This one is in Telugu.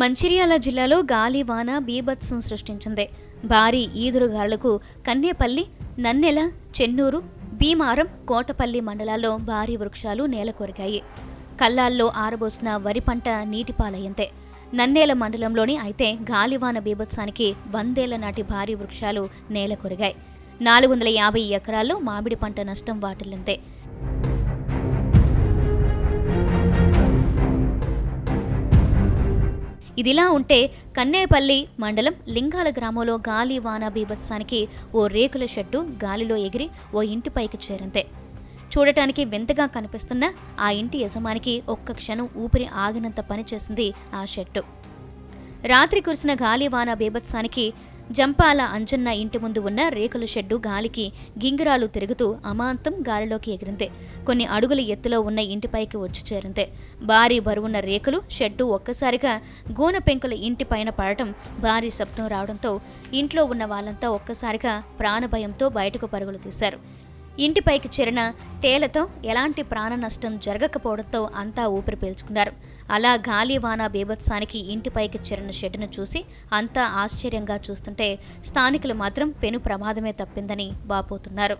మంచిర్యాల జిల్లాలో గాలి వాన బీభత్సం సృష్టించింది. భారీ ఈదురుగాళ్ళకు కన్నేపల్లి నన్నెల చెన్నూరు భీమారం కోటపల్లి మండలాల్లో భారీ వృక్షాలు నేలకొరిగాయి. కల్లాల్లో ఆరబోసిన వరి పంట నీటిపాలయ్యంతే. నన్నేల మండలంలోని అయితే గాలివాన బీభత్సానికి వందేళ్ళ నాటి భారీ వృక్షాలు నేలకొరిగాయి. నాలుగు వందల యాభై ఎకరాల్లో మామిడి పంట నష్టం వాటిల్లిందే ఇదిలా ఉంటే కన్నేపల్లి మండలం లింగాల గ్రామంలో గాలి వాన బీభత్సానికి ఓ రేకుల షెడ్డు గాలిలో ఎగిరి ఓ ఇంటిపైకి చేరిందే. చూడటానికి వింతగా కనిపిస్తున్న ఆ ఇంటి యజమానికి ఒక్క క్షణం ఊపిరి ఆగినంత పనిచేసింది ఆ షెడ్డు. రాత్రి కురిసిన గాలి వాన బీభత్సానికి జంపాల అంజన్న ఇంటి ముందు ఉన్న రేకుల షెడ్డు గాలికి గింగిరాలు తిరుగుతూ అమాంతం గాలిలోకి ఎగిరింది. కొన్ని అడుగుల ఎత్తులో ఉన్న ఇంటిపైకి వచ్చి చేరింది. భారీ బరువున్న రేకులు షెడ్డు ఒక్కసారిగా గోన పెంకుల ఇంటి పైన పడటం భారీ శబ్దం రావడంతో ఇంట్లో ఉన్న వాళ్ళంతా ఒక్కసారిగా ప్రాణభయంతో బయటకు పరుగులు తీశారు. ఇంటిపైకి చేరిన తేలతో ఎలాంటి ప్రాణ నష్టం జరగకపోవడంతో అంతా ఊపిరి పీల్చుకున్నారు. అలా గాలి వాన బీభత్సానికి ఇంటిపైకి చేరిన షెడ్డును చూసి అంతా ఆశ్చర్యంగా చూస్తుంటే స్థానికులు మాత్రం పెను ప్రమాదమే తప్పిందని వాపోతున్నారు.